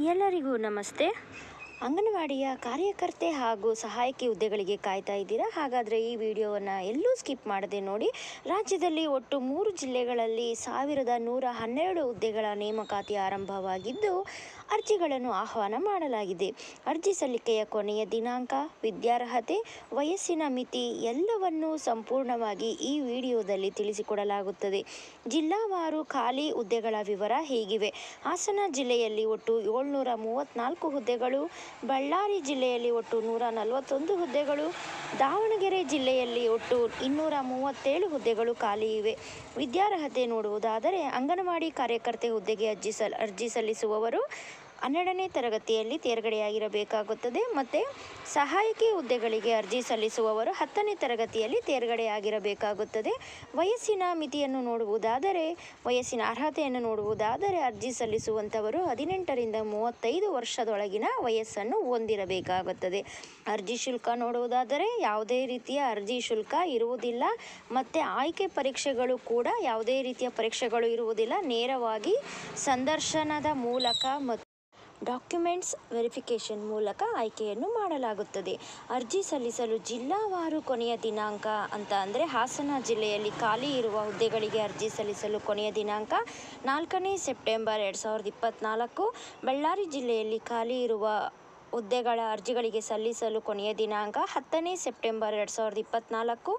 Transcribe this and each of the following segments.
ಎಲ್ಲರಿಗೂ ನಮಸ್ತೆ. ಅಂಗನವಾಡಿಯ ಕಾರ್ಯಕರ್ತೆ ಹಾಗೂ ಸಹಾಯಕಿ ಹುದ್ದೆಗಳಿಗೆ ಕಾಯ್ತಾ ಇದ್ದೀರಾ? ಹಾಗಾದರೆ ಈ ವಿಡಿಯೋವನ್ನು ಎಲ್ಲೂ ಸ್ಕಿಪ್ ಮಾಡದೆ ನೋಡಿ, ರಾಜ್ಯದಲ್ಲಿ ಒಟ್ಟು ಮೂರು ಜಿಲ್ಲೆಗಳಲ್ಲಿ ಸಾವಿರದ ನೂರ ಹನ್ನೆರಡು ಹುದ್ದೆಗಳ ನೇಮಕಾತಿ ಆರಂಭವಾಗಿದ್ದು, ಅರ್ಜಿಗಳನ್ನು ಆಹ್ವಾನ ಮಾಡಲಾಗಿದೆ. ಅರ್ಜಿ ಸಲ್ಲಿಕೆಯ ಕೊನೆಯ ದಿನಾಂಕ, ವಿದ್ಯಾರ್ಹತೆ, ವಯಸ್ಸಿನ ಮಿತಿ ಎಲ್ಲವನ್ನೂ ಸಂಪೂರ್ಣವಾಗಿ ಈ ವಿಡಿಯೋದಲ್ಲಿ ತಿಳಿಸಿಕೊಡಲಾಗುತ್ತದೆ. ಜಿಲ್ಲಾವಾರು ಖಾಲಿ ಹುದ್ದೆಗಳ ವಿವರ ಹೀಗಿವೆ? ಹಾಸನ ಜಿಲ್ಲೆಯಲ್ಲಿ ಒಟ್ಟು ಏಳ್ನೂರ ಮೂವತ್ತ್ನಾಲ್ಕು ಹುದ್ದೆಗಳು ಬಳ್ಳಾರಿ ಜಿಲ್ಲೆಯಲ್ಲಿ ಒಟ್ಟು ನೂರ ನಲವತ್ತೊಂದು ಹುದ್ದೆಗಳು, ದಾವಣಗೆರೆ ಜಿಲ್ಲೆಯಲ್ಲಿ ಒಟ್ಟು ಇನ್ನೂರ ಮೂವತ್ತೇಳು ಹುದ್ದೆಗಳು ಖಾಲಿ ಇವೆ. ವಿದ್ಯಾರ್ಹತೆ ನೋಡುವುದಾದರೆ ಅಂಗನವಾಡಿ ಕಾರ್ಯಕರ್ತೆ ಹುದ್ದೆಗೆ ಅರ್ಜಿ ಸಲ್, ಅರ್ಜಿ ಸಲ್ಲಿಸುವವರು ಹನ್ನೆರಡನೇ ತರಗತಿಯಲ್ಲಿ ತೇರ್ಗಡೆಯಾಗಿರಬೇಕಾಗುತ್ತದೆ. ಮತ್ತು ಸಹಾಯಕಿ ಹುದ್ದೆಗಳಿಗೆ ಅರ್ಜಿ ಸಲ್ಲಿಸುವವರು ಹತ್ತನೇ ತರಗತಿಯಲ್ಲಿ ತೇರ್ಗಡೆಯಾಗಿರಬೇಕಾಗುತ್ತದೆ. ವಯಸ್ಸಿನ ಮಿತಿಯನ್ನು ನೋಡುವುದಾದರೆ, ವಯಸ್ಸಿನ ಅರ್ಹತೆಯನ್ನು ನೋಡುವುದಾದರೆ ಅರ್ಜಿ ಸಲ್ಲಿಸುವಂಥವರು ಹದಿನೆಂಟರಿಂದ ಮೂವತ್ತೈದು ವರ್ಷದೊಳಗಿನ ವಯಸ್ಸನ್ನು ಹೊಂದಿರಬೇಕಾಗುತ್ತದೆ. ಅರ್ಜಿ ಶುಲ್ಕ ನೋಡುವುದಾದರೆ ಯಾವುದೇ ರೀತಿಯ ಅರ್ಜಿ ಶುಲ್ಕ ಇರುವುದಿಲ್ಲ. ಮತ್ತು ಆಯ್ಕೆ ಪರೀಕ್ಷೆಗಳು ಕೂಡ ಯಾವುದೇ ರೀತಿಯ ಪರೀಕ್ಷೆಗಳು ಇರುವುದಿಲ್ಲ. ನೇರವಾಗಿ ಸಂದರ್ಶನದ ಮೂಲಕ ಮತ್ತು ಡಾಕ್ಯುಮೆಂಟ್ಸ್ ವೆರಿಫಿಕೇಷನ್ ಮೂಲಕ ಆಯ್ಕೆಯನ್ನು ಮಾಡಲಾಗುತ್ತದೆ. ಅರ್ಜಿ ಸಲ್ಲಿಸಲು ಜಿಲ್ಲಾವಾರು ಕೊನೆಯ ದಿನಾಂಕ ಅಂತ ಅಂದರೆ ಹಾಸನ ಜಿಲ್ಲೆಯಲ್ಲಿ ಖಾಲಿ ಇರುವ ಹುದ್ದೆಗಳಿಗೆ ಅರ್ಜಿ ಸಲ್ಲಿಸಲು ಕೊನೆಯ ದಿನಾಂಕ ನಾಲ್ಕನೇ ಸೆಪ್ಟೆಂಬರ್ ಎರಡು ಸಾವಿರದ ಇಪ್ಪತ್ತ್ನಾಲ್ಕು ಬಳ್ಳಾರಿ ಜಿಲ್ಲೆಯಲ್ಲಿ ಖಾಲಿ ಇರುವ ಹುದ್ದೆಗಳ ಅರ್ಜಿಗಳಿಗೆ ಸಲ್ಲಿಸಲು ಕೊನೆಯ ದಿನಾಂಕ ಹತ್ತನೇ ಸೆಪ್ಟೆಂಬರ್ ಎರಡು ಸಾವಿರದ ಇಪ್ಪತ್ತ್ನಾಲ್ಕು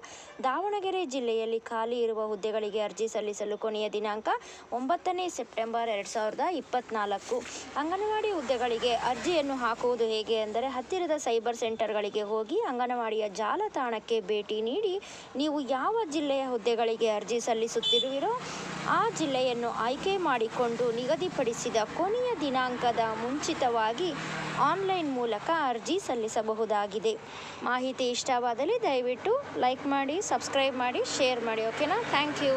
ದಾವಣಗೆರೆ ಜಿಲ್ಲೆಯಲ್ಲಿ ಖಾಲಿ ಇರುವ ಹುದ್ದೆಗಳಿಗೆ ಅರ್ಜಿ ಸಲ್ಲಿಸಲು ಕೊನೆಯ ದಿನಾಂಕ ಒಂಬತ್ತನೇ ಸೆಪ್ಟೆಂಬರ್ ಎರಡು ಸಾವಿರದ ಇಪ್ಪತ್ತ್ನಾಲ್ಕು ಅಂಗನವಾಡಿ ಹುದ್ದೆಗಳಿಗೆ ಅರ್ಜಿಯನ್ನು ಹಾಕುವುದು ಹೇಗೆ ಅಂದರೆ ಹತ್ತಿರದ ಸೈಬರ್ ಸೆಂಟರ್ಗಳಿಗೆ ಹೋಗಿ ಅಂಗನವಾಡಿಯ ಜಾಲತಾಣಕ್ಕೆ ಭೇಟಿ ನೀಡಿ ನೀವು ಯಾವ ಜಿಲ್ಲೆಯ ಹುದ್ದೆಗಳಿಗೆ ಅರ್ಜಿ ಸಲ್ಲಿಸುತ್ತಿರುವಿರೋ ಆ ಜಿಲ್ಲೆಯನ್ನು ಆಯ್ಕೆ ಮಾಡಿಕೊಂಡು ನಿಗದಿಪಡಿಸಿದ ಕೊನೆಯ ದಿನಾಂಕದ ಮುಂಚಿತವಾಗಿ ಆನ್ಲೈನ್ ಮೂಲಕ ಅರ್ಜಿ ಸಲ್ಲಿಸಬಹುದಾಗಿದೆ. ಮಾಹಿತಿ ಇಷ್ಟವಾದಲ್ಲಿ ದಯವಿಟ್ಟು ಲೈಕ್ ಮಾಡಿ, ಸಬ್ಸ್ಕ್ರೈಬ್ ಮಾಡಿ, ಶೇರ್ ಮಾಡಿ, ಓಕೆನಾ? Thank you.